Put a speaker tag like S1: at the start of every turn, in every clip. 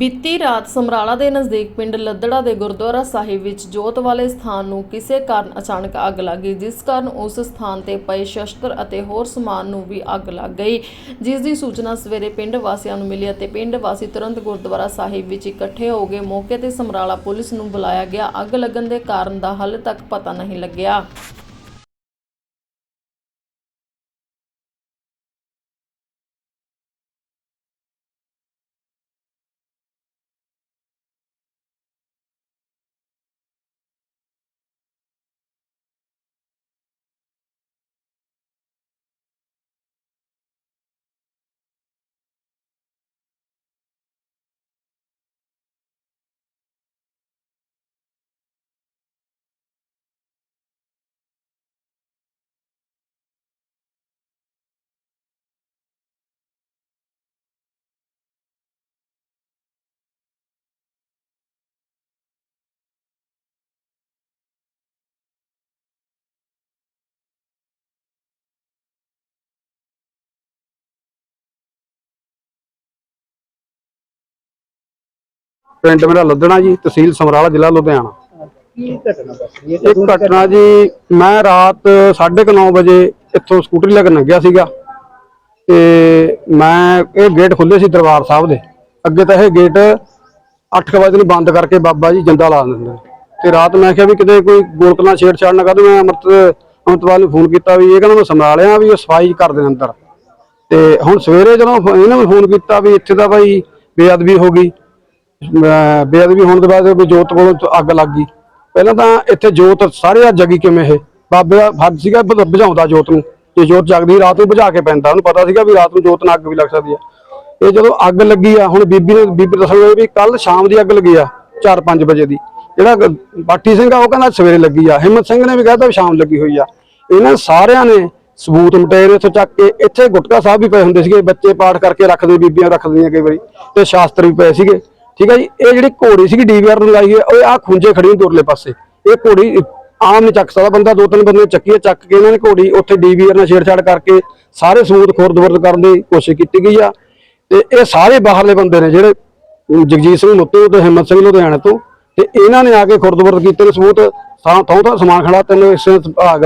S1: ਬੀਤੀ ਰਾਤ ਸਮਰਾਲਾ ਦੇ ਨਜ਼ਦੀਕ ਪਿੰਡ ਲੱਦੜਾ ਦੇ ਗੁਰਦੁਆਰਾ ਸਾਹਿਬ ਵਿੱਚ ਜੋਤ ਵਾਲੇ ਸਥਾਨ ਨੂੰ ਕਿਸੇ ਕਾਰਨ ਅਚਾਨਕ ਅੱਗ ਲੱਗ ਗਈ, ਜਿਸ ਕਾਰਨ ਉਸ ਸਥਾਨ ਤੇ ਪਏ ਸ਼ਸਤਰ ਅਤੇ ਹੋਰ ਸਮਾਨ ਨੂੰ ਵੀ ਅੱਗ ਲੱਗ ਗਈ। ਜਿਸ ਦੀ ਸੂਚਨਾ ਸਵੇਰੇ ਪਿੰਡ ਵਾਸੀਆਂ ਨੂੰ ਮਿਲੀ ਅਤੇ ਪਿੰਡ ਵਾਸੀ ਤੁਰੰਤ ਗੁਰਦੁਆਰਾ ਸਾਹਿਬ ਵਿੱਚ ਇਕੱਠੇ ਹੋ ਗਏ। ਮੌਕੇ ਤੇ ਸਮਰਾਲਾ ਪੁਲਿਸ ਨੂੰ ਬੁਲਾਇਆ ਗਿਆ। ਅੱਗ ਲੱਗਣ ਦੇ ਕਾਰਨ ਦਾ ਹਾਲੇ ਤੱਕ ਪਤਾ ਨਹੀਂ ਲੱਗਿਆ।
S2: ਪਿੰਡ ਮੇਰਾ ਲੱਦਣਾ ਜੀ ਤਹਿਸੀਲ ਸਮਰਾਲਾ ਜ਼ਿਲ੍ਹਾ ਲੁਧਿਆਣਾ।
S3: ਕੀ ਘਟਨਾ ਵਾਪਰੀ?
S2: ਇੱਕ ਘਟਨਾ ਜੀ ਮੈਂ ਰਾਤ 9:30 ਵਜੇ ਇੱਥੋਂ ਸਕੂਟਰੀ ਲੈ ਕੇ ਲੰਘਿਆ ਸੀਗਾ। ਤੇ ਮੈਂ ਇਹ ਗੇਟ ਖੁੱਲੇ ਸੀ ਦਰਬਾਰ ਸਾਹਿਬ ਦੇ। ਅੱਗੇ ਤਾਂ ਇਹ ਗੇਟ 8 ਵਜੇ ਨੂੰ ਬੰਦ ਕਰਕੇ ਬਾਬਾ ਜੀ ਜਿੰਦਾ ਲਾ ਦਿੰਦੇ। ਤੇ ਰਾਤ ਮੈਂ ਕਿਹਾ ਵੀ ਕਿਤੇ ਕੋਈ ਗੋਲਕ ਨਾਲ ਛੇੜਛਾੜ ਨਾ ਕਰ ਮੈਂ ਅਮਰਤ ਅਮਰਤਪਾਲ ਨੂੰ ਫੋਨ ਕੀਤਾ ਵੀ ਇਹ ਕਹਿੰਦਾ ਮੈਂ ਸੰਭਾਲਿਆ ਵੀ ਉਹ ਸਫ਼ਾਈ ਕਰ ਦੇਣ ਅੰਦਰ। ਤੇ ਹੁਣ ਸਵੇਰੇ ਜਦੋਂ ਇਹਨਾਂ ਨੂੰ ਫੋਨ ਕੀਤਾ ਵੀ ਇੱਥੇ ਤਾਂ ਭਾਈ ਬੇਅਦਬੀ ਹੋ ਗਈ। ਬੇਅਦਬੀ ਹੋਣ ਦੇ ਬਾਅਦ ਵੀ ਜੋਤ ਕੋਲੋਂ ਅੱਗ ਲੱਗ ਗਈ। ਪਹਿਲਾਂ ਤਾਂ ਇੱਥੇ ਜੋਤ ਸਾਰੇ ਆ ਜਗੀ ਕਿਵੇਂ ਇਹ? ਬਾਬੇ ਦਾ ਹੱਥ ਸੀਗਾ ਬੁਝਾਉਂਦਾ ਜੋਤ ਨੂੰ। ਜੇ ਜੋਤ ਜਗਦੀ ਰਾਤ ਨੂੰ ਬੁਝਾ ਕੇ ਪੈਂਦਾ, ਉਹਨੂੰ ਪਤਾ ਸੀਗਾ ਵੀ ਰਾਤ ਨੂੰ ਜੋਤ ਨਾਲ ਅੱਗ ਵੀ ਲੱਗ ਸਕਦੀ ਆ। ਇਹ ਜਦੋਂ ਅੱਗ ਲੱਗੀ ਆ, ਹੁਣ ਬੀਬੀ ਨੇ ਬੀਬੀ ਦੱਸਣ ਲੱਗੀ ਵੀ ਕੱਲ ਸ਼ਾਮ ਦੀ ਅੱਗ ਲੱਗੀ ਆ 4-5 ਵਜੇ ਦੀ। ਜਿਹੜਾ ਗ- ਬਾਟੀ ਸਿੰਘ ਆ, ਉਹ ਕਹਿੰਦਾ ਸਵੇਰੇ ਲੱਗੀ ਆ। ਹਿੰਮਤ ਸਿੰਘ ਨੇ ਵੀ ਕਹਿਤਾ ਵੀ ਸ਼ਾਮ ਲੱਗੀ ਹੋਈ ਆ। ਇਹਨਾਂ ਸਾਰਿਆਂ ਨੇ ਸਬੂਤ ਮਟੇਰੇ ਇੱਥੋਂ ਚੱਕ ਕੇ, ਇੱਥੇ ਗੁਟਕਾ ਸਾਹਿਬ ਵੀ ਪਏ ਹੁੰਦੇ ਸੀਗੇ, ਬੱਚੇ ਪਾਠ ਕਰਕੇ ਰੱਖਦੇ, ਬੀਬੀਆਂ ਰੱਖਦੀਆਂ ਕਈ ਵਾਰੀ, ਤੇ ਸ਼ਾਸਤਰ ਵੀ ਪਏ ਸੀਗੇ। ਠੀਕ ਹੈ ਜੀ? ਇਹ ਜਿਹੜੀ ਘੋੜੀ ਸੀਗੀ ਡੀਵੀਆਰ ਨੂੰ ਲਾਈ ਹੈ ਉਹ ਆ ਖੁੰਝੇ ਖੜੀ ਹੁੰਦੀ ਉਰਲੇ ਪਾਸੇ। ਇਹ ਘੋੜੀ ਆਮ ਨਹੀਂ ਚੱਕ ਸਕਦਾ ਬੰਦਾ ਦੋ ਤਿੰਨ ਬੰਦੇ ਚੱਕੀ ਹੈ, ਚੱਕ ਕੇ ਇਹਨਾਂ ਨੇ ਘੋੜੀ ਉੱਥੇ ਡੀਵੀਆਰ ਨਾਲ ਛੇੜਛਾੜ ਕਰਕੇ ਸਾਰੇ ਸਬੂਤ ਖੁਰਦ-ਬੁਰਦ ਕਰਨ ਦੀ ਕੋਸ਼ਿਸ਼ ਕੀਤੀ ਗਈ ਆ। ਤੇ ਇਹ ਸਾਰੇ ਬਾਹਰਲੇ ਬੰਦੇ ਨੇ ਜਿਹੜੇ ਜਗਜੀਤ ਸਿੰਘ ਮੁੱਤੂ ਤੇ ਹਿੰਮਤ ਸਿੰਘ ਲੁਧਿਆਣੇ ਤੋਂ ਤੇ ਇਹਨਾਂ ਨੇ ਆ ਕੇ ਖੁਰਦ-ਬੁਰਦ ਕੀਤੇ ਨੇ ਸਬੂਤ। ਥਾਂ ਥਾਂ ਸਮਾਨ ਖੜਾ ਤਿੰਨ ਹਿੱਸੇ ਭਾਗ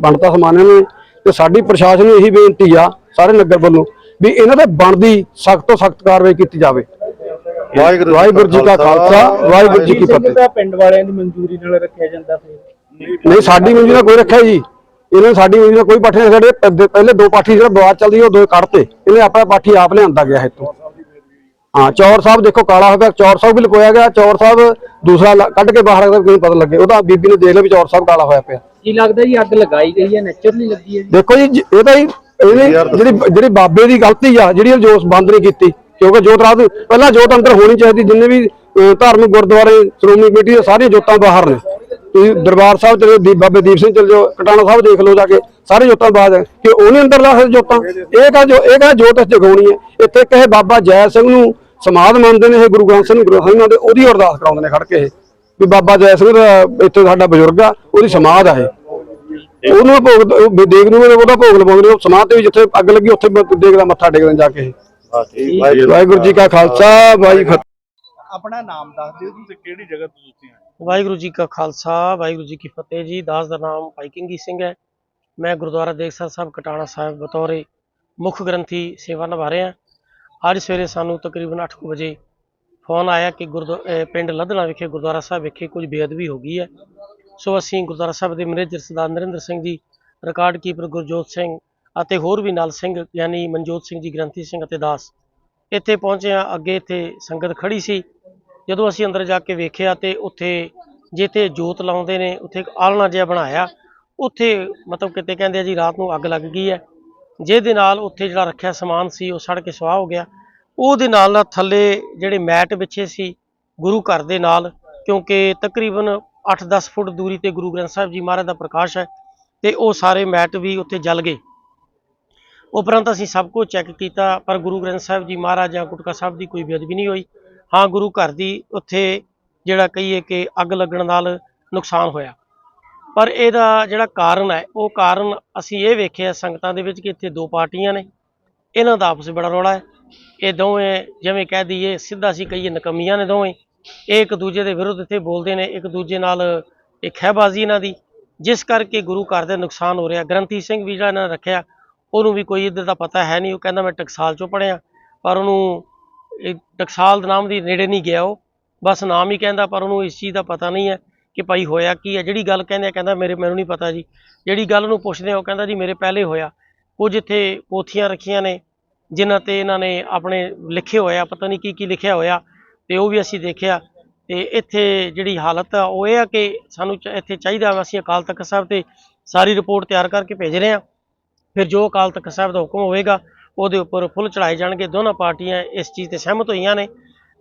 S2: ਬਣਤਾ ਸਮਾਨ ਇਹਨਾਂ ਨੇ। ਤੇ ਸਾਡੀ ਪ੍ਰਸ਼ਾਸਨ ਨੂੰ ਇਹੀ ਬੇਨਤੀ ਆ ਸਾਰੇ ਨਗਰ ਵੱਲੋਂ ਵੀ ਇਹਨਾਂ ਦਾ ਬਣਦੀ ਸਖਤ ਤੋਂ ਸਖਤ ਕਾਰਵਾਈ ਕੀਤੀ ਜਾਵੇ।
S4: ਵਾਹਿਗੁਰੂ
S2: ਵਾਹਿਗੁਰੂ ਜੀ ਕਾ ਖਾਲਸਾ। ਵਾਹਿਗੁਰੂ ਜੀ ਕੀ ਫਤਿਹ।
S3: ਦਾ ਪਿੰਡ ਵਾਲਿਆਂ ਦੀ ਮਨਜ਼ੂਰੀ ਨਾਲ ਰੱਖਿਆ ਜਾਂਦਾ ਫਿਰ
S2: ਨਹੀਂ ਸਾਡੀ ਮਨਜ਼ੂਰੀ ਨਾਲ ਕੋਈ ਰੱਖਿਆ ਜੀ। ਇਹਨਾਂ ਸਾਡੀ ਮਨਜ਼ੂਰੀ ਨਾਲ ਕੋਈ ਪਾਠੀ ਨਹੀਂ ਸਾਡੇ ਪਹਿਲੇ ਦੋ ਪਾਠੀ ਜਿਹੜਾ ਬਵਾਦ ਚੱਲਦੀ ਉਹ ਦੋ ਕੱਢਤੇ। ਇਹਨੇ ਆਪਣਾ ਪਾਠੀ ਆਪ ਲਿਆਂਦਾ ਗਿਆ ਇੱਥੋਂ। ਹਾਂ ਚੌਰ ਸਾਹਿਬ ਦੇਖੋ ਕਾਲਾ ਹੋ ਗਿਆ ਚੌਰ ਸਾਹਿਬ ਵੀ ਲਕੋਇਆ ਗਿਆ ਚੌਰ ਸਾਹਿਬ ਦੂਸਰਾ ਕੱਢ ਕੇ ਬਾਹਰ ਰੱਖਦਾ ਕੋਈ ਪਤਾ ਲੱਗੇ ਉਹਦਾ ਬੀਬੀ ਨੇ ਦੇਖ ਲਿਆ ਵੀ ਚੌਰ ਸਾਹਿਬ ਕਾਲਾ ਹੋਇਆ ਪਿਆ।
S3: ਕੀ ਲੱਗਦਾ ਜੀ ਅੱਗ ਲਗਾਈ ਗਈ ਹੈ ਨੇਚਰਲੀ ਲੱਗੀ ਹੈ ਜੀ?
S2: ਦੇਖੋ ਜੀ ਜ- ਇਹ ਤਾਂ ਜੀ ਜਿਹੜੀ ਜਿਹੜੀ ਬਾਬੇ ਦੀ ਗਲਤੀ ਆ ਜਿਹੜੀ ਜੋਤ ਬੰਦ ਨਹੀਂ ਕੀਤੀ। ਕਿਉਂਕਿ ਜੋਤ ਰਾਤ ਨੂੰ- ਪਹਿਲਾਂ ਜੋਤ ਅੰਦਰ ਹੋਣੀ ਚਾਹੀਦੀ, ਜਿੰਨੇ ਵੀ ਧਾਰਮਿਕ ਗੁਰਦੁਆਰੇ, ਸ਼੍ਰੋਮਣੀ ਕਮੇਟੀ ਦੇ ਸਾਰੀਆਂ ਜੋਤਾਂ ਬਾਹਰ ਨੇ। ਤੁਸੀਂ ਦਰਬਾਰ ਸਾਹਿਬ ਚਲੇ ਦੀ ਬਾਬੇ ਦੀਪ ਸਿੰਘ ਚਲੇ ਜਾਓ, ਕਟਾਣਾ ਸਾਹਿਬ ਦੇਖ ਲਓ ਜਾ ਕੇ ਸਾਰੇ ਜੋਤਾਂ ਬਾਹਰ ਹੈ ਕਿ ਉਹਨੇ ਅੰਦਰ ਲਾ ਸਕਦੇ ਜੋਤਾਂ। ਇਹ ਕਾ ਜੋ ਇਹ ਕਾ ਜੋਤ ਇੱਥੇ ਜਗਾਉਣੀ ਹੈ। ਇੱਥੇ ਕਹੇ ਬਾਬਾ ਜੈ ਸਿੰਘ ਨੂੰ ਸਮਾਧ ਮੰਨਦੇ ਨੇ, ਇਹ ਗੁਰੂ ਗ੍ਰੰਥ ਸਾਹਿਬ ਨੂੰ, ਗੁਰੂ ਸਾਹਿਬ ਮੰਨਦੇ ਉਹਦੀ ਅਰਦਾਸ ਕਰਾਉਂਦੇ ਨੇ ਖੜ ਕੇ ਇਹ। ਵੀ ਬਾਬਾ ਜੈ ਸਿੰਘ ਦਾ ਇੱਥੇ ਸਾਡਾ ਬਜ਼ੁਰਗ ਆ, ਉਹਦੀ ਸਮਾਧ ਆ ਇਹ। ਉਹਨੂੰ ਭੋਗ ਦੇਗ ਨੂੰ ਉਹਦਾ ਭੋਗ ਲਵਾਉਂਦੇ ਨੇ। ਉਹ ਸਮਾਧ ਤੇ ਵੀ ਜਿੱਥੇ ਅੱਗ ਲੱਗੀ, ਉੱਥੇ ਦੇਗ ਦਾ ਮੱਥਾ ਟੇਕਦੇ ਜਾ ਕੇ ਇਹ। ਵਾਹਿਗੁਰੂ ਜੀ ਕਾ ਖਾਲਸਾ ਵਾਹਿਗੁਰੂ
S3: ਆਪਣਾ ਨਾਮ ਦੱਸ ਦਿਓ ਜੀ
S4: ਤੇ ਕਿਹੜੀ ਜਗ੍ਹਾ ਤੋਂ ਤੁਸੀਂ ਆਏ
S5: ਵਾਹਿਗੁਰੂ ਜੀ ਕਾ ਖਾਲਸਾ ਵਾਹਿਗੁਰੂ ਜੀ ਕੀ ਫਤਿਹ ਜੀ। ਦਾਸ ਦਾ ਨਾਮ ਭਾਈ ਕਿੰਗੀ ਸਿੰਘ ਹੈ। ਮੈਂ ਗੁਰਦੁਆਰਾ ਦੇਖਸਰ ਸਾਹਿਬ ਕਟਾਣਾ ਸਾਹਿਬ ਬਤੌਰੇ ਮੁੱਖ ਗ੍ਰੰਥੀ ਸੇਵਾ ਨਿਭਾ ਰਿਹਾ। ਅੱਜ ਸਵੇਰੇ ਸਾਨੂੰ ਤਕਰੀਬਨ 8 ਕੁ ਵਜੇ ਫੋਨ ਆਇਆ ਕਿ ਗੁਰਦੁ ਅਹ ਪਿੰਡ ਲੱਧਣਾ ਵਿਖੇ ਗੁਰਦੁਆਰਾ ਸਾਹਿਬ ਵਿਖੇ ਕੁਝ ਬੇਅਦਬੀ ਹੋ ਗਈ ਹੈ। ਸੋ ਅਸੀਂ ਗੁਰਦੁਆਰਾ ਸਾਹਿਬ ਦੇ ਮੈਨੇਜਰ ਸਰਦਾਰ ਨਰਿੰਦਰ ਸਿੰਘ ਜੀ ਰਿਕਾਰਡ ਕੀਪਰ ਗੁਰਜੋਤ ਸਿੰਘ ਅਤੇ ਹੋਰ ਵੀ ਨਾਲ ਸਿੰਘ, ਯਾਨੀ ਮਨਜੋਤ ਸਿੰਘ ਜੀ, ਗ੍ਰੰਥੀ ਸਿੰਘ ਅਤੇ ਦਾਸ ਇੱਥੇ ਪਹੁੰਚਿਆ ਅੱਗੇ ਇੱਥੇ ਸੰਗਤ ਖੜੀ ਸੀ। ਜਦੋਂ ਅਸੀਂ ਅੰਦਰ ਜਾ ਕੇ ਵੇਖਿਆ ਤੇ ਉੱਥੇ ਜਿੱਥੇ ਜੋਤ ਲਾਉਂਦੇ ਨੇ, ਉੱਥੇ ਇੱਕ ਆਲਣਾ ਜਿਹਾ ਬਣਾਇਆ। ਉੱਥੇ ਮਤਲਬ ਕਿਤੇ ਕਹਿੰਦੇ ਆ ਜੀ ਰਾਤ ਨੂੰ ਅੱਗ ਲੱਗ ਗਈ ਹੈ। ਜਿਹਦੇ ਨਾਲ ਉੱਥੇ ਜਿਹੜਾ ਰੱਖਿਆ ਸਮਾਨ ਸੀ, ਉਹ ਸੜ ਕੇ ਸਵਾਹ ਹੋ ਗਿਆ। ਉਹਦੇ ਨਾਲ ਨਾਲ ਥੱਲੇ ਜਿਹੜੇ ਮੈਟ ਵਿਛੇ ਸੀ ਗੁਰੂ ਘਰ ਦੇ ਨਾਲ, ਕਿਉਂਕਿ ਤਕਰੀਬਨ 8-10 ਫੁੱਟ ਦੂਰੀ ਤੇ ਗੁਰੂ ਗ੍ਰੰਥ ਸਾਹਿਬ ਜੀ ਮਹਾਰਾਜ ਦਾ ਪ੍ਰਕਾਸ਼ ਹੈ ਤੇ ਉਹ ਸਾਰੇ ਮੈਟ ਵੀ ਉੱਥੇ ਜਲ ਗਏ। ਉਪਰੰਤ ਅਸੀਂ ਸਭ ਕੁਝ ਚੈੱਕ ਕੀਤਾ, ਪਰ ਗੁਰੂ ਗ੍ਰੰਥ ਸਾਹਿਬ ਜੀ ਮਹਾਰਾਜ ਜਾਂ ਗੁਟਕਾ ਸਾਹਿਬ ਦੀ ਕੋਈ ਬੇਅਦਬੀ ਨਹੀਂ ਹੋਈ। ਹਾਂ, ਗੁਰੂ ਘਰ ਦੀ ਉੱਥੇ ਜਿਹੜਾ ਕਹੀਏ ਕਿ ਅੱਗ ਲੱਗਣ ਨਾਲ ਨੁਕਸਾਨ ਹੋਇਆ। ਪਰ ਇਹਦਾ ਜਿਹੜਾ ਕਾਰਨ ਹੈ, ਉਹ ਕਾਰਨ ਅਸੀਂ ਇਹ ਵੇਖਿਆ ਸੰਗਤਾਂ ਦੇ ਵਿੱਚ ਕਿ ਇੱਥੇ ਦੋ ਪਾਰਟੀਆਂ ਨੇ। ਇਹਨਾਂ ਦਾ ਆਪਸ ਵਿੱਚ ਬੜਾ ਰੌਲਾ ਹੈ। ਇਹ ਦੋਵੇਂ ਜਿਵੇਂ ਕਹਿ ਦਈਏ, ਸਿੱਧਾ ਸੀ ਕਹੀਏ ਨਕਮੀਆਂ ਨੇ ਦੋਵੇਂ। ਇਹ ਇੱਕ ਦੂਜੇ ਦੇ ਵਿਰੁੱਧ ਇੱਥੇ ਬੋਲਦੇ ਨੇ, ਇੱਕ ਦੂਜੇ ਨਾਲ ਇਹ ਖਹਿਬਾਜ਼ੀ ਇਹਨਾਂ ਦੀ। ਜਿਸ ਕਰਕੇ ਗੁਰੂ ਘਰ ਦੇ ਨੁਕਸਾਨ ਹੋ ਰਿਹਾ। ਗ੍ਰੰਥੀ ਸਿੰਘ ਵੀ ਜਿਹੜਾ ਇਹਨਾਂ ਨੇ ਰੱਖਿਆ ਉਹਨੂੰ ਵੀ ਕੋਈ ਇੱਧਰ ਦਾ ਪਤਾ ਹੈ ਨਹੀਂ, ਉਹ ਕਹਿੰਦਾ ਮੈਂ ਟਕਸਾਲ ਚੋਂ ਪੜਿਆ ਪਰ ਉਹਨੂੰ ਇਹ ਟਕਸਾਲ ਦੇ ਨਾਮ ਦੀ ਨੇੜੇ ਨਹੀਂ ਗਿਆ ਉਹ। ਬਸ ਨਾਮ ਹੀ ਕਹਿੰਦਾ, ਪਰ ਉਹਨੂੰ ਇਸ ਚੀਜ਼ ਦਾ ਪਤਾ ਨਹੀਂ ਹੈ ਕਿ ਭਾਈ ਹੋਇਆ ਕੀ ਹੈ। ਜਿਹੜੀ ਗੱਲ ਕਹਿੰਦੇ ਆ, ਕਹਿੰਦਾ ਮੇਰੇ, ਮੈਨੂੰ ਨਹੀਂ ਪਤਾ ਜੀ। ਜਿਹੜੀ ਗੱਲ ਨੂੰ ਪੁੱਛਦੇ ਆ, ਉਹ ਕਹਿੰਦਾ ਜੀ ਮੇਰੇ ਪਹਿਲੇ ਹੋਇਆ। ਕੁਝ ਇੱਥੇ ਪੋਥੀਆਂ ਰੱਖੀਆਂ ਨੇ, ਜਿਨ੍ਹਾਂ ਤੇ ਇਹਨਾਂ ਨੇ ਆਪਣੇ ਲਿਖੇ ਹੋਇਆ, ਪਤਾ ਨਹੀਂ ਕੀ ਕੀ ਲਿਖਿਆ ਹੋਇਆ, ਤੇ ਉਹ ਵੀ ਅਸੀਂ ਦੇਖਿਆ। ਤੇ ਇੱਥੇ ਜਿਹੜੀ ਹਾਲਤ ਆ, ਉਹ ਇਹ ਆ ਕਿ ਸਾਨੂੰ ਇੱਥੇ ਚਾਹੀਦਾ ਅਸੀਂ ਅਕਾਲ ਤਖਤ ਸਾਹਿਬ ਤੇ ਸਾਰੀ ਰਿਪੋਰਟ ਤਿਆਰ ਕਰਕੇ ਭੇਜ ਰਹੇ ਹਾਂ ਫਿਰ ਜੋ ਅਕਾਲ ਤਖਤ ਸਾਹਿਬ ਦਾ ਹੁਕਮ ਹੋਵੇਗਾ ਉਹਦੇ ਉੱਪਰ ਫੁੱਲ ਚੜਾਏ ਜਾਣਗੇ ਦੋਨਾਂ ਪਾਰਟੀਆਂ ਇਸ ਚੀਜ਼ ਤੇ ਸਹਿਮਤ ਹੋਈਆਂ ਨੇ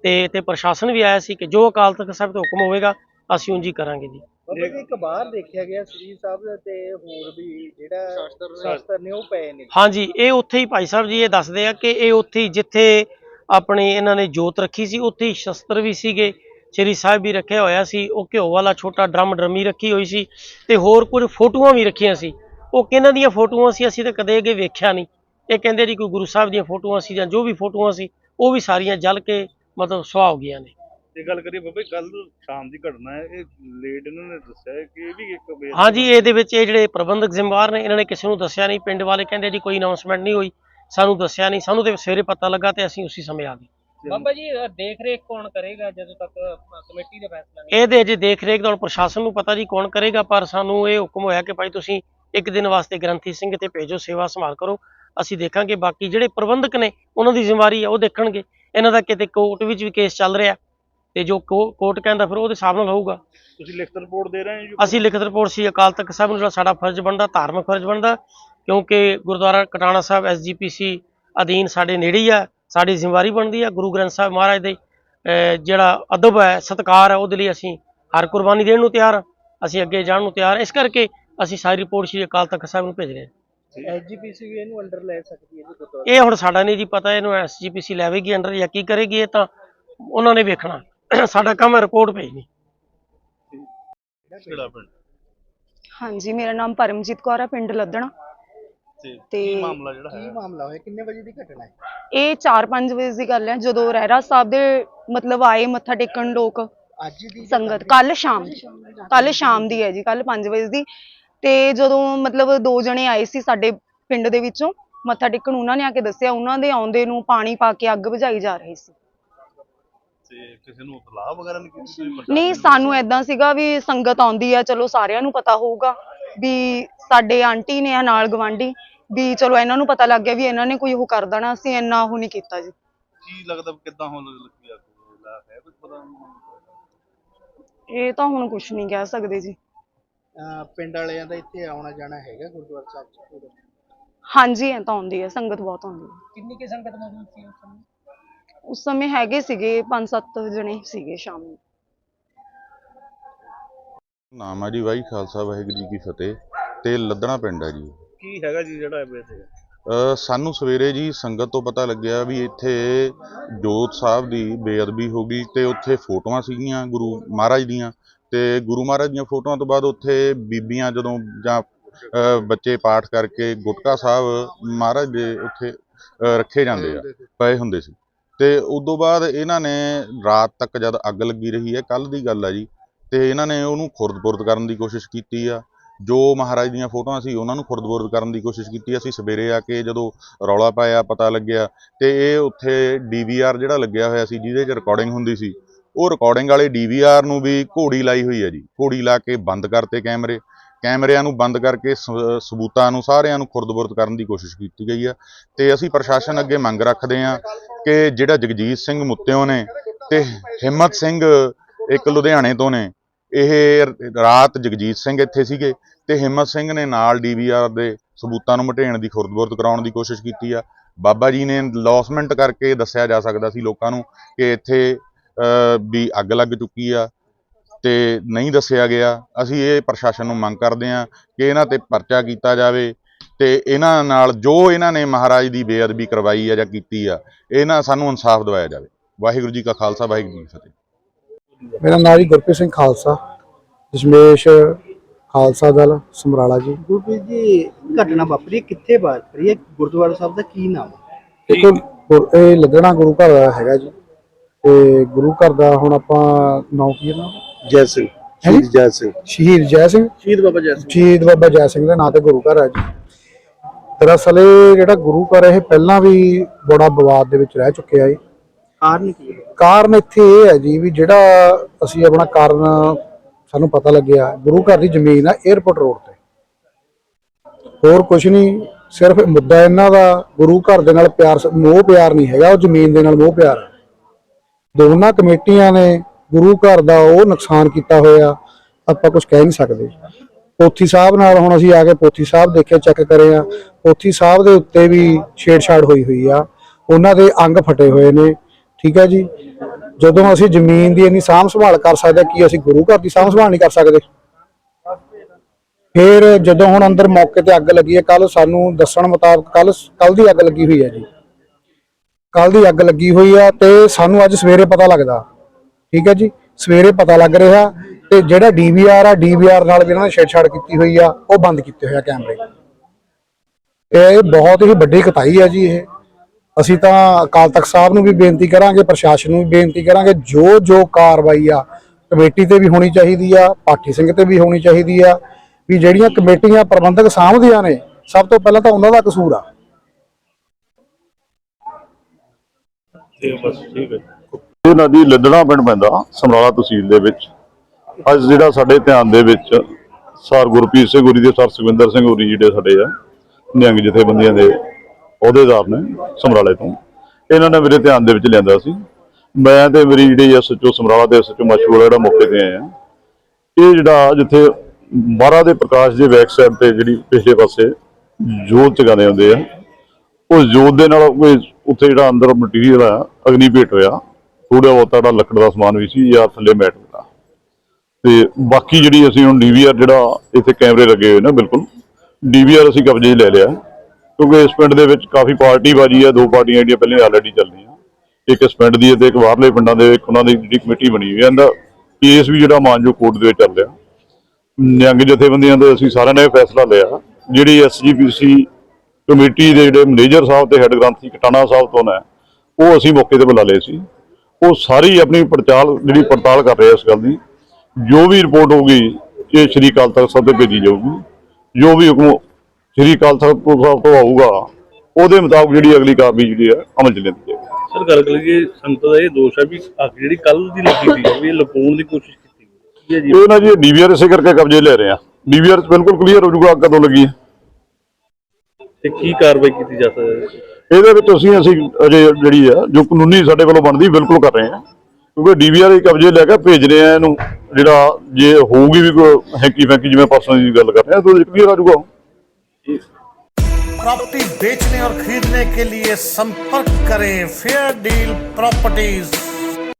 S5: ਤੇ ਤੇ ਪ੍ਰਸ਼ਾਸਨ ਵੀ ਆਇਆ ਸੀ ਕਿ ਜੋ ਅਕਾਲ ਤਖਤ ਸਾਹਿਬ ਦਾ ਹੁਕਮ ਹੋਵੇਗਾ ਅਸੀਂ ਉਂਝ ਹੀ ਕਰਾਂਗੇ ਜੀ।
S3: ਬਾਬਾ ਜੀ ਇੱਕ ਬਾਹਰ ਦੇਖਿਆ ਗਿਆ ਸ੍ਰੀ ਸਾਹਿਬ ਤੇ ਹੋਰ ਵੀ ਜਿਹੜਾ ਸ਼ਾਸਤਰ ਨੇ। ਉਹ ਪਏ ਨੇ।
S5: ਹਾਂਜੀ ਇਹ ਉੱਥੇ ਹੀ ਭਾਈ ਸਾਹਿਬ ਜੀ ਇਹ ਦੱਸਦੇ ਆ ਕਿ ਇਹ ਉੱਥੇ ਹੀ ਜਿੱਥੇ ਆਪਣੇ ਇਹਨਾਂ ਨੇ ਜੋਤ ਰੱਖੀ ਸੀ ਉੱਥੇ ਹੀ ਸ਼ਸਤਰ ਵੀ ਸੀਗੇ ਸ੍ਰੀ ਸਾਹਿਬ ਵੀ ਰੱਖਿਆ ਹੋਇਆ ਸੀ ਉਹ ਘਿਓ ਵਾਲਾ ਛੋਟਾ ਡਰਮ ਡਰਮੀ ਰੱਖੀ ਹੋਈ ਸੀ ਤੇ ਹੋਰ ਕੁਝ ਫੋਟੋਆਂ ਵੀ ਰੱਖੀਆਂ ਸੀ। ਉਹ ਕਿਹਨਾਂ ਦੀਆਂ ਫੋਟੋਆਂ ਸੀ? ਅਸੀਂ ਤਾਂ ਕਦੇ ਅੱਗੇ ਵੇਖਿਆ ਨਹੀਂ। ਇਹ ਕਹਿੰਦੇ ਜੀ ਕੋਈ ਗੁਰੂ ਸਾਹਿਬ ਦੀਆਂ ਫੋਟੋਆਂ ਸੀ ਜਾਂ ਜੋ ਵੀ ਫੋਟੋਆਂ ਸੀ ਉਹ ਵੀ ਸਾਰੀਆਂ ਜਲ ਕੇ ਮਤਲਬ ਸੁਆਹ ਹੋ ਗਈਆਂ ਨੇ।
S4: ਇਹ ਗੱਲ ਕਰੀਏ ਬਾਬਾ ਕੱਲ ਸ਼ਾਮ ਦੀ ਘਟਨਾ ਹੈ ਇਹ ਲੇਟ ਇਹਨਾਂ ਨੇ ਦੱਸਿਆ ਕਿ ਇਹ ਵੀ ਇੱਕ
S5: ਹਾਂਜੀ ਇਹਦੇ ਵਿੱਚ ਇਹ ਜਿਹੜੇ ਪ੍ਰਬੰਧਕ ਜ਼ਿੰਮੇਵਾਰ ਨੇ ਇਹਨਾਂ ਨੇ ਕਿਸੇ ਨੂੰ ਦੱਸਿਆ ਨਹੀਂ। ਪਿੰਡ ਵਾਲੇ ਕਹਿੰਦੇ ਜੀ ਕੋਈ ਅਨਾਉਂਸਮੈਂਟ ਨਹੀਂ ਹੋਈ ਸਾਨੂੰ ਦੱਸਿਆ ਨਹੀਂ। ਸਾਨੂੰ ਤੇ ਸਵੇਰੇ ਪਤਾ ਲੱਗਾ ਤੇ ਅਸੀਂ ਉਸੇ ਸਮੇਂ ਆ ਗਏ।
S6: ਬਾਬਾ ਜੀ ਦੇਖ ਰੇਖ ਕੌਣ ਕਰੇਗਾ ਜਦੋਂ ਤੱਕ ਕਮੇਟੀ ਦਾ ਫੈਸਲਾ ਨਹੀਂ
S5: ਇਹਦੇ ਅਜੇ ਦੇਖ ਰੇਖ ਦਾ ਹੁਣ ਪ੍ਰਸ਼ਾਸਨ ਨੂੰ ਪਤਾ ਜੀ ਕੌਣ ਕਰੇਗਾ ਪਰ ਸਾਨੂੰ ਇਹ ਹੁਕਮ ਹੋਇਆ ਕਿ ਭਾਈ ਤੁਸੀਂ ਇੱਕ ਦਿਨ ਵਾਸਤੇ ਗ੍ਰੰਥੀ ਸਿੰਘ ਤੇ ਭੇਜੋ ਸੇਵਾ ਸੰਭਾਲ ਕਰੋ। ਅਸੀਂ ਦੇਖਾਂਗੇ ਬਾਕੀ ਜਿਹੜੇ ਪ੍ਰਬੰਧਕ ਨੇ ਉਹਨਾਂ ਦੀ ਜ਼ਿੰਮੇਵਾਰੀ ਹੈ ਉਹ ਦੇਖਣਗੇ। ਇਹਨਾਂ ਦਾ ਕਿਤੇ ਕੋਰਟ ਵਿੱਚ ਵੀ ਕੇਸ ਚੱਲ ਰਿਹਾ। ਤੇ ਜੋ ਕੋਰਟ ਕਹਿੰਦਾ ਫਿਰ ਉਹਦੇ ਹਿਸਾਬ ਨਾਲ ਹੋਊਗਾ
S4: ਤੁਸੀਂ ਲਿਖਤ ਰਿਪੋਰਟ ਦੇ ਰਹੇ ਹੋ
S5: ਅਸੀਂ ਲਿਖਤ ਰਿਪੋਰਟ ਸੀ ਅਕਾਲ ਤਖਤ ਸਾਹਿਬ ਨੂੰ ਜਿਹੜਾ ਸਾਡਾ ਫਰਜ਼ ਬਣਦਾ ਧਾਰਮਿਕ ਫਰਜ਼ ਬਣਦਾ ਕਿਉਂਕਿ ਗੁਰਦੁਆਰਾ ਕਟਾਣਾ ਸਾਹਿਬ ਐਸਜੀਪੀਸੀ ਅਧੀਨ ਸਾਡੇ ਨੇੜੇ ਹੀ ਆ ਸਾਡੀ ਜ਼ਿੰਮੇਵਾਰੀ ਬਣਦੀ ਆ ਗੁਰੂ ਗ੍ਰੰਥ ਸਾਹਿਬ ਮਹਾਰਾਜ ਦੇ ਜਿਹੜਾ ਅਦਬ ਹੈ ਸਤਕਾਰ ਹੈ ਉਹਦੇ ਲਈ ਅਸੀਂ ਹਰ ਕੁਰਬਾਨੀ ਦੇਣ ਨੂੰ ਤਿਆਰ ਅਸੀਂ ਅੱਗੇ ਜਾਣ ਨੂੰ ਤਿਆਰ ਇਸ ਕਰਕੇ ਅਸੀਂ ਸਾਰੀ ਰਿਪੋਰਟ ਸ਼੍ਰੀ ਅਕਾਲ ਤਖਤ ਸਾਹਿਬ ਨੂੰ ਭੇਜ ਰਹੇ ਹਾਂ।
S3: ਐਸਜੀਪੀਸੀ ਵੀ ਇਹਨੂੰ ਅੰਡਰ ਲੈ ਸਕਦੀ ਹੈ ਜੀ
S5: ਇਹ ਹੁਣ ਸਾਡਾ ਨਹੀਂ ਜੀ ਪਤਾ ਇਹਨੂੰ ਐਸਜੀਪੀਸੀ ਲੈਵੇਗੀ ਅੰਡਰ ਜਾਂ ਕੀ ਕਰੇਗੀ ਇਹ ਤਾਂ ਉਹਨਾਂ ਨੇ ਵੇਖਣਾ। ਸਾਡਾ ਕੰਮ ਹੈ ਰਿਪੋਰਟ ਭੇਜਣੀ।
S4: ਕਿਹੜਾ ਪਿੰਡ?
S7: ਹਾਂਜੀ ਮੇਰਾ ਨਾਮ ਪਰਮਜੀਤ ਕੌਰ ਹੈ ਪਿੰਡ ਲੱਦਣਾ।
S4: ਤੇ
S7: ਤੇ
S4: ਕੀ ਮਾਮਲਾ ਜਿਹੜਾ
S3: ਕੀ
S4: ਹੈ
S3: ਮਾਮਲਾ ਹੋਇਆ? ਕਿੰਨੇ ਵਜੇ ਦੀ ਘਟਨਾ ਹੈ?
S7: ਇਹ 4-5 ਵਜੇ ਦੀ ਗੱਲ ਹੈ ਜਦੋਂ ਰਹਿਰਾ ਸਾਹਿਬ ਦੇ ਮਤਲਬ ਆਏ ਮੱਥਾ ਟੇਕਣ ਲੋਕ
S3: ਅੱਜ ਦੀ
S7: ਸੰਗਤ ਕੱਲ ਸ਼ਾਮ ਕੱਲ ਸ਼ਾਮ ਦੀ ਹੈ ਜੀ ਕੱਲ 5 ਵਜੇ ਦੀ। ਤੇ ਜਦੋਂ ਮਤਲਬ ਦੋ ਜਣੇ ਆਏ ਸੀ ਸਾਡੇ ਪਿੰਡ ਦੇ ਵਿੱਚੋਂ ਮੱਥਾ ਟੇਕਣ ਉਹਨਾਂ ਨੇ ਆ ਕੇ ਦੱਸਿਆ ਉਹਨਾਂ ਦੇ ਆਉਂਦੇ ਨੂੰ ਪਾਣੀ ਪਾ ਕੇ ਅੱਗ ਬੁਝਾਈ ਜਾ ਰਹੀ ਸੀ।
S4: ਤੇ ਕਿਸੇ ਨੂੰ ਇਤਲਾਹ ਵਗੈਰਾ ਨਹੀਂ ਕੀਤੀ ਤੁਸੀਂ ਪ੍ਰਸ਼ਾਸਨ
S7: ਨਹੀਂ
S4: ਨੂੰ?
S7: ਸਾਨੂੰ ਐਦਾਂ ਸੀਗਾ ਵੀ ਸੰਗਤ ਆਉਂਦੀ ਆ ਚਲੋ ਸਾਰਿਆਂ ਨੂੰ ਪਤਾ ਹੋਊਗਾ ਵੀ ਸਾਡੇ ਆਂਟੀ ਨੇ ਆ ਨਾਲ ਗਵਾਂਢੀ ਵੀ ਚਲੋ ਇਹਨਾਂ ਨੂੰ ਪਤਾ ਲੱਗ ਗਿਆ ਵੀ ਇਹਨਾਂ ਨੇ ਕੋਈ ਉਹ ਕਰ ਦੇਣਾ ਅਸੀਂ ਇੰਨਾ ਉਹ ਨਹੀਂ ਕੀਤਾ ਜੀ।
S4: ਕੀ ਲੱਗਦਾ ਕਿੱਦਾਂ ਹੋਣ ਲੱਗੀ ਆ ਕੋਈ ਹੈ ਕੁਝ ਪਤਾ? ਨਹੀਂ
S7: ਇਹ ਤਾਂ ਹੁਣ ਕੁਝ ਨਹੀਂ ਕਹਿ ਸਕਦੇ ਜੀ।
S3: ਪਿੰਡ ਵਾਲਿਆਂ ਦਾ ਇੱਥੇ ਆਉਣਾ ਜਾਣਾ ਹੈਗਾ ਗੁਰਦੁਆਰਾ ਸਾਹਿਬ ਚ ਪੂਰਾ?
S7: ਹਾਂਜੀ ਐ ਤਾਂ ਆਉਂਦੀ ਹੈ ਸੰਗਤ ਬਹੁਤ ਆਉਂਦੀ ਹੈ।
S6: ਕਿੰਨੀ ਕੀ ਸੰਗਤ ਮੌਜੂਦ ਸੀ ਉਸ ਸਮੇਂ?
S7: ਉਸ ਸਮੇਂ ਹੈਗੇ ਸੀਗੇ 5-7 ਜਣੇ ਸੀਗੇ ਸ਼ਾਮ ਨੂੰ।
S8: ਨਾਮ ਆ ਜੀ ਵਾਹਿ ਖਾਲਸਾ ਵਾਹਿਗੁਰੂ ਜੀ ਕੀ ਫਤਿਹ ਤੇ ਲੱਦਣਾ ਪਿੰਡ ਹੈ ਜੀ।
S4: ਕੀ ਹੈਗਾ ਜੀ ਜਿਹੜਾ ਇਹ ਬੇਤੇ
S8: ਅ, ਸਾਨੂੰ ਸਵੇਰੇ ਜੀ ਸੰਗਤ ਤੋਂ ਪਤਾ ਲੱਗਿਆ ਵੀ ਇੱਥੇ ਜੋਤ ਸਾਹਿਬ ਦੀ ਬੇਅਦਬੀ ਹੋ ਗਈ ਤੇ ਉੱਥੇ ਫੋਟੋਆਂ ਸੀਗੀਆਂ ਗੁਰੂ ਮਹਾਰਾਜ ਦੀਆਂ। ਤੇ ਗੁਰੂ ਮਹਾਰਾਜ ਦੀਆਂ ਫੋਟੋਆਂ ਤੋਂ ਬਾਅਦ ਉੱਥੇ ਬੀਬੀਆਂ ਜਦੋਂ ਜਾਂ ਬੱਚੇ ਪਾਠ ਕਰਕੇ ਗੁਟਕਾ ਸਾਹਿਬ ਮਹਾਰਾਜ ਦੇ ਉੱਥੇ ਰੱਖੇ ਜਾਂਦੇ ਆ ਪਏ ਹੁੰਦੇ ਸੀ। ਤੇ ਉਦੋਂ ਬਾਅਦ ਇਹਨਾਂ ਨੇ ਰਾਤ ਤੱਕ ਜਦ ਅੱਗ ਲੱਗੀ ਰਹੀ ਹੈ ਕੱਲ ਦੀ ਗੱਲ ਆ ਜੀ ਤੇ ਇਹਨਾਂ ਨੇ ਉਹਨੂੰ ਖੁਰਦ-ਬੁਰਦ ਕਰਨ ਦੀ ਕੋਸ਼ਿਸ਼ ਕੀਤੀ ਆ। ਜੋ ਮਹਾਰਾਜ ਦੀਆਂ ਫੋਟੋਆਂ ਸੀ ਉਹਨਾਂ ਨੂੰ ਖੁਰਦ-ਬੁਰਦ ਕਰਨ ਦੀ ਕੋਸ਼ਿਸ਼ ਕੀਤੀ। ਅਸੀਂ ਸਵੇਰੇ ਆ ਕੇ ਜਦੋਂ ਰੌਲਾ ਪਾਇਆ ਪਤਾ ਲੱਗਿਆ ਤੇ ਇਹ ਉੱਥੇ ਡੀਵੀਆਰ ਜਿਹੜਾ ਲੱਗਿਆ ਹੋਇਆ ਸੀ ਜਿਹਦੇ 'ਚ ਰਿਕਾਰਡਿੰਗ ਹੁੰਦੀ ਸੀ ਉਹ ਰਿਕਾਰਡਿੰਗ ਵਾਲੇ ਡੀਵੀਆਰ ਨੂੰ ਵੀ ਘੋੜੀ ਲਾਈ ਹੋਈ ਹੈ ਜੀ। ਘੋੜੀ ਲਾ ਕੇ ਬੰਦ ਕਰਤੇ ਕੈਮਰੇ। ਕੈਮਰਿਆਂ ਨੂੰ ਬੰਦ ਕਰਕੇ ਸ- ਸਬੂਤਾਂ ਨੂੰ ਸਾਰਿਆਂ ਨੂੰ ਖੁਰਦ-ਬੁਰਦ ਕਰਨ ਦੀ ਕੋਸ਼ਿਸ਼ ਕੀਤੀ ਗਈ ਆ ਤੇ ਅਸੀਂ ਪ੍ਰਸ਼ਾਸਨ ਅੱਗੇ ਮੰਗ ਰੱਖਦੇ ਹਾਂ ਕਿ ਜਿਹੜਾ ਜਗਜੀਤ ਸਿੰਘ ਮੁੱਤਿਓ ਨੇ ਤੇ ਹਿੰਮਤ ਸਿੰਘ ਇੱਕ ਲੁਧਿਆਣੇ ਤੋਂ ਨੇ, ਇਹ ਰਾਤ ਜਗਜੀਤ ਸਿੰਘ ਇੱਥੇ ਸੀਗੇ ਤੇ ਹਿੰਮਤ ਸਿੰਘ ਨੇ ਨਾਲ ਡੀਵੀਆਰ ਦੇ ਸਬੂਤਾਂ ਨੂੰ ਮਟੇਣ ਦੀ ਖੁਰਦਬੁਰਦ ਕਰਾਉਣ ਦੀ ਕੋਸ਼ਿਸ਼ ਕੀਤੀ ਆ। ਬਾਬਾ ਜੀ ਨੇ ਲੌਸਮੈਂਟ ਕਰਕੇ ਦੱਸਿਆ ਜਾ ਸਕਦਾ ਸੀ ਲੋਕਾਂ ਨੂੰ ਕਿ ਇੱਥੇ ਵੀ ਅੱਗ ਲੱਗ ਚੁੱਕੀ ਆ ਤੇ ਨਹੀਂ ਦੱਸਿਆ ਗਿਆ। ਅਸੀਂ ਇਹ ਪ੍ਰਸ਼ਾਸਨ ਨੂੰ ਮੰਗ ਕਰਦੇ ਹਾਂ ਕਿ ਇਹਨਾਂ ਤੇ ਪਰਚਾ ਕੀਤਾ ਜਾਵੇ ਤੇ ਇਹਨਾਂ ਨਾਲ ਜੋ ਇਹਨਾਂ ਨੇ ਮਹਾਰਾਜ ਦੀ ਬੇਅਦਬੀ ਕਰਵਾਈ ਆ ਜਾਂ ਕੀਤੀ ਆ ਇਹਨਾਂ ਸਾਨੂੰ ਇਨਸਾਫ ਦਿਵਾਇਆ ਜਾਵੇ। ਵਾਹਿਗੁਰੂ ਜੀ ਕਾ ਖਾਲਸਾ ਵਾਹਿਗੁਰੂ ਜੀ ਕੀ ਫਤਿਹ।
S2: ਮੇਰਾ ਨਾਮ ਜੀ ਗੁਰਪ੍ਰੀਤ ਸਿੰਘ ਖਾਲਸਾ ਦਸ਼ਮੇਸ਼ ਖਾਲਸਾ ਦਲ ਸਮਰਾਲਾ ਜੀ।
S3: ਗੁਰਪ੍ਰੀਤ ਜੀ ਘਟਨਾ ਵਾਪਰੀ ਕਿੱਥੇ ਵਾਪਰੀ? ਹੈ ਗੁਰਦੁਆਰਾ ਸਾਹਿਬ ਦਾ ਕੀ ਨਾਮ ਹੈ
S9: ਦੇਖੋ ਇਹ ਲੱਗਣਾ ਗੁਰੂ ਘਰ ਦਾ ਹੈਗਾ ਜੀ। ਤੇ ਗੁਰੂ ਘਰ ਦਾ ਹੁਣ ਆਪਾਂ ਨਾਮ ਕੀ ਹੈ ਨਾ?
S3: ਜੈ ਸਿੰਘ
S9: ਸ਼ਹੀਦ
S3: ਜੈ ਸਿੰਘ।
S9: ਸ਼ਹੀਦ ਜੈ ਸਿੰਘ।
S3: ਸ਼ਹੀਦ ਬਾਬਾ ਜੈ ਸਿੰਘ।
S9: ਸ਼ਹੀਦ ਬਾਬਾ ਜੈ ਸਿੰਘ ਦੇ ਨਾਂ ਤੇ ਗੁਰੂ ਘਰ ਹੈ ਜੀ। ਦਰਅਸਲ ਇਹ ਜਿਹੜਾ ਗੁਰੂ ਘਰ ਇਹ ਪਹਿਲਾਂ ਵੀ ਬੜਾ ਵਿਵਾਦ ਦੇ ਵਿੱਚ ਰਹਿ ਚੁੱਕਿਆ ਹੈ
S3: ਕਾਰਨ ਕੀ ਹੈ?
S9: ਕਾਰਨ ਇੱਥੇ ਇਹ ਹੈ ਜੀ ਵੀ ਜਿਹੜਾ ਅਸੀਂ ਆਪਣਾ ਕਾਰਨ ਸਾਨੂੰ ਪਤਾ ਲੱਗਿਆ ਗੁਰੂ ਘਰ ਦੀ ਜ਼ਮੀਨ ਆ 에어ਪੋਰਟ ਰੋਡ ਤੇ। ਹੋਰ ਕੁਝ ਨਹੀਂ ਸਿਰਫ ਮੁੱਦਾ ਇਹਨਾਂ ਦਾ ਗੁਰੂ ਘਰ ਦੇ ਨਾਲ ਪਿਆਰ ਮੋਹ ਪਿਆਰ ਨਹੀਂ ਹੈਗਾ ਉਹ ਜ਼ਮੀਨ ਦੇ ਨਾਲ ਮੋਹ ਪਿਆਰ ਹੈ ਦੋਨਾਂ ਕਮੇਟੀਆਂ ਨੇ ਗੁਰੂ ਘਰ ਦਾ ਉਹ ਨੁਕਸਾਨ ਕੀਤਾ ਹੋਇਆ, ਆਪਾਂ ਕੁਝ ਕਹਿ ਨਹੀਂ ਸਕਦੇ। ਪੋਥੀ ਸਾਹਿਬ ਨਾਲ ਹੁਣ ਅਸੀਂ ਆ ਕੇ ਪੋਥੀ ਸਾਹਿਬ ਦੇਖੇ ਚੈੱਕ ਕਰੇ ਆ। ਪੋਥੀ ਸਾਹਿਬ ਦੇ ਉੱਤੇ ਵੀ ਛੇੜਛਾੜ ਹੋਈ ਹੋਈ ਆ। ਉਹਨਾਂ ਦੇ ਅੰਗ ਫਟੇ ਹੋਏ ਨੇ, ਠੀਕ ਹੈ ਜੀ? ਜਦੋਂ ਅਸੀਂ ਜ਼ਮੀਨ ਦੀ ਇੰਨੀ ਸਾਂਭ ਸੰਭਾਲ ਕਰ ਸਕਦੇ ਕੀ ਅਸੀਂ ਗੁਰੂ ਘਰ ਦੀ ਸਾਂਭ ਸੰਭਾਲ ਨਹੀਂ ਕਰ ਸਕਦੇ? ਫਿਰ ਜਦੋਂ ਹੁਣ ਅੰਦਰ ਮੌਕੇ ਤੇ ਅੱਗ ਲੱਗੀ ਹੈ ਕੱਲ ਸਾਨੂੰ ਦੱਸਣ ਮੁਤਾਬਕ ਕੱਲ ਕੱਲ ਦੀ ਅੱਗ ਲੱਗੀ ਹੋਈ ਹੈ ਜੀ। ਕੱਲ ਦੀ ਅੱਗ ਲੱਗੀ ਹੋਈ ਆ ਤੇ ਸਾਨੂੰ ਅੱਜ ਸਵੇਰੇ ਪਤਾ ਲੱਗਦਾ। ਠੀਕ ਹੈ ਜੀ? ਸਵੇਰੇ ਪਤਾ ਲੱਗ ਰਿਹਾ ਤੇ ਜਿਹੜਾ ਡੀਵੀਆਰ ਆ ਡੀਵੀਆਰ ਨਾਲ ਵੀ ਇਹਨਾਂ ਨੇ ਛੇੜਛਾੜ ਕੀਤੀ ਹੋਈ ਆ, ਉਹ ਬੰਦ ਕੀਤੇ ਹੋਏ ਆ ਕੈਮਰੇ। ਇਹ ਬਹੁਤ ਹੀ ਵੱਡੀ ਕਤਾਈ ਆ ਜੀ ਇਹ। ਅਸੀਂ ਤਾਂ ਅਕਾਲ ਤਖਤ ਸਾਹਿਬ ਨੂੰ ਵੀ ਬੇਨਤੀ ਕਰਾਂਗੇ, ਪ੍ਰਸ਼ਾਸਨ ਨੂੰ ਵੀ ਬੇਨਤੀ ਕਰਾਂਗੇ ਜੋ ਜੋ ਕਾਰਵਾਈ ਆ, ਕਮੇਟੀ ਤੇ ਵੀ ਹੋਣੀ ਚਾਹੀਦੀ ਆ, ਪਾਠੀ ਸਿੰਘ ਤੇ ਵੀ ਹੋਣੀ ਚਾਹੀਦੀ ਆ, ਵੀ ਜਿਹੜੀਆਂ ਕਮੇਟੀਆਂ ਪ੍ਰਬੰਧਕ ਸਾਂਭਦੀਆਂ ਨੇ, ਸਭ ਤੋਂ ਪਹਿਲਾਂ ਤਾਂ ਉਹਨਾਂ ਦਾ ਕਸੂਰ ਆ।
S4: ਤੇ ਬਸ ਠੀਕ ਹੈ
S10: ਇਹ ਨਦੀ ਲੱਦਣਾ ਪਿੰਡ ਪੈਂਦਾ, ਸਮਰਾਲਾ ਤਹਿਸੀਲ ਦੇ ਵਿੱਚ। ਅੱਜ ਜਿਹੜਾ ਸਾਡੇ ਧਿਆਨ ਦੇ ਵਿੱਚ ਸਰ ਗੁਰਪ੍ਰੀਤ ਸਿੰਘ ਗੁਰੀ ਦੇ, ਸਰ ਸੁਖਵਿੰਦਰ ਸਿੰਘ ਗੁਰੀ ਜਿਹੜੇ ਸਾਡੇ ਆ, ਨਿਹੰਗ ਜਥੇਬੰਦੀਆਂ ਦੇ ਅਹੁਦੇਦਾਰ ਨੇ ਸਮਰਾਲੇ ਤੋਂ। ਇਹਨਾਂ ਨੇ ਮੇਰੇ ਧਿਆਨ ਦੇ ਵਿੱਚ ਲਿਆਂਦਾ ਸੀ। ਮੈਂ ਤੇ ਮੇਰੀ ਜਿਹੜੀ ਐਸਐਚਓ ਸਮਰਾਲਾ ਦੇ ਐਸਐਚਓ ਮਸ਼ਹੂਰ ਜਿਹੜਾ ਮੌਕੇ ਤੇ ਆਇਆ ਇਹ ਜਿਹੜਾ ਜਿੱਥੇ ਮਹਾਰਾਜ ਦੇ ਪ੍ਰਕਾਸ਼ ਦੇ ਬੈਕ ਸਾਈਡ ਤੇ ਜਿਹੜੀ ਪਿਛਲੇ ਪਾਸੇ ਜੋਤ ਜਗਾਉਂਦੇ ਹੁੰਦੇ ਆ ਉਸ ਜੋਤ ਦੇ ਨਾਲ ਕੋਈ ਉੱਥੇ ਜਿਹੜਾ ਅੰਦਰ ਮਟੀਰੀਅਲ ਆ, ਅਗਨੀ ਭੇਟ ਹੋਇਆ ਥੋੜਾ ਬਹੁਤਾ ਜਿਹੜਾ ਲੱਕੜ ਦਾ ਸਮਾਨ ਵੀ ਸੀ ਜਾਂ ਥੱਲੇ ਮੈਟ ਦਾ ਤੇ ਬਾਕੀ ਜਿਹੜੀ ਅਸੀਂ ਹੁਣ ਡੀਵੀਆਰ ਜਿਹੜਾ ਇੱਥੇ ਕੈਮਰੇ ਲੱਗੇ ਹੋਏ ਨੇ, ਬਿਲਕੁਲ। ਡੀਵੀਆਰ ਅਸੀਂ ਕਬਜ਼ੇ ਲੈ ਲਿਆ। ਕਿਉਂਕਿ ਇਸ ਪਿੰਡ ਦੇ ਵਿੱਚ ਕਾਫੀ ਪਾਰਟੀ ਬਾਜੀ ਆ, ਦੋ ਪਾਰਟੀਆਂ ਜਿਹੜੀਆਂ ਪਹਿਲੇ ਆਲਰੇਡੀ ਚੱਲਦੀਆਂ ਇੱਕ ਇਸ ਪਿੰਡ ਦੀ ਹੈ ਤੇ ਇੱਕ ਬਾਹਰਲੇ ਪਿੰਡਾਂ ਦੇ ਇੱਕ ਉਹਨਾਂ ਦੀ ਜਿਹੜੀ ਕਮੇਟੀ ਬਣੀ ਹੋਈ ਹੈ। ਇਹਦਾ ਕੇਸ ਵੀ ਜਿਹੜਾ ਮਾਨਜੋ ਕੋਰਟ ਦੇ ਵਿੱਚ ਚੱਲ ਰਿਹਾ। ਨਿਹੰਗ ਜਥੇਬੰਦੀਆਂ ਦੇ ਅਸੀਂ ਸਾਰਿਆਂ ਨੇ ਇਹ ਫੈਸਲਾ ਲਿਆ। ਜਿਹੜੀ ਐਸਜੀਪੀਸੀ ਕਮੇਟੀ ਦੇ ਜਿਹੜੇ ਮੈਨੇਜਰ ਸਾਹਿਬ ਤੇ ਹੈੱਡ ਗ੍ਰੰਥੀ ਕਟਾਣਾ ਸਾਹਿਬ ਤੋਂ ਨੇ ਉਹ ਅਸੀਂ ਮੌਕੇ ਤੇ ਬੁਲਾ ਲਏ ਸੀ। ਉਹ ਸਾਰੀ ਆਪਣੀ ਪੜਤਾਲ ਜਿਹੜੀ ਪੜਤਾਲ ਕਰ ਰਹੇ ਇਸ ਗੱਲ ਦੀ ਜੋ ਵੀ ਰਿਪੋਰਟ ਹੋਊਗੀ ਇਹ ਸ਼੍ਰੀ ਅਕਾਲ ਤਖਤ ਸਾਹਿਬ ਤੇ ਭੇਜੀ ਜਾਊਗੀ। ਜੋ ਵੀ ਹੁਕਮ ਸ਼੍ਰੀ ਅਕਾਲ ਤਖਤ ਸਾਹਿਬ ਤੋਂ ਆਊਗਾ ਉਹਦੇ ਮੁਤਾਬਕ ਜਿਹੜੀ ਅਗਲੀ ਕਾਰਵਾਈ ਜਿਹੜੀ ਹੈ ਅਮਲ ਚ ਲੈਂਦੀ ਜਾਏਗੀ
S4: ਸਰ ਗੱਲ ਕਰੀਏ ਸੰਗਤ ਦਾ ਇਹ ਦੋਸ਼ ਹੈ ਵੀ ਅੱਗ ਜਿਹੜੀ ਕੱਲ ਦੀ ਲੱਗੀ ਸੀ ਵੀ ਇਹ ਲੁਕਾਉਣ ਦੀ ਕੋਸ਼ਿਸ਼ ਕੀਤੀ ਗਈ। ਕੀ ਹੈ ਜੀ।
S10: ਇਹ ਨਾ ਜੀ ਡੀਵੀਆਰ ਇਸੇ ਕਰਕੇ ਕਬਜ਼ੇ ਲੈ ਰਹੇ ਆ। ਡੀਵੀਆਰ ਬਿਲਕੁਲ ਕਲੀਅਰ ਹੋ ਜਾਊਗਾ ਅੱਗ ਕਦੋਂ ਲੱਗੀ ਹੈ
S4: ਤੇ ਕੀ ਕਾਰਵਾਈ ਕੀਤੀ ਜਾ ਸਕਦੀ ਹੈ
S10: ਇਹਦੇ ਵਿੱਚ ਅਸੀਂ ਅਸੀਂ ਅਜੇ ਜਿਹੜੀ ਆ ਜੋ ਕਾਨੂੰਨੀ ਸਾਡੇ ਵੱਲੋਂ ਬਣਦੀ ਬਿਲਕੁਲ ਕਰ ਰਹੇ ਹਾਂ ਕਿਉਂਕਿ ਡੀਵੀਆਰ ਹੀ ਕਬਜ਼ੇ ਲੈ ਕੇ ਭੇਜ ਰਹੇ ਆ ਇਹਨੂੰ ਜਿਹੜਾ ਜੇ ਹੋਊਗੀ ਵੀ ਕੋਈ ਹੈਂਕੀ ਫੈਂਕੀ ਜਿਵੇਂ ਪਰਸਨ ਦੀ ਗੱਲ ਕਰ ਰਹੇ ਆ ਤਾਂ ਕਲੀਅਰ ਆ ਜਾਊਗਾ
S11: प्रॉपर्टी बेचने और खरीदने के लिए संपर्क करें फेयर डील प्रॉपर्टीज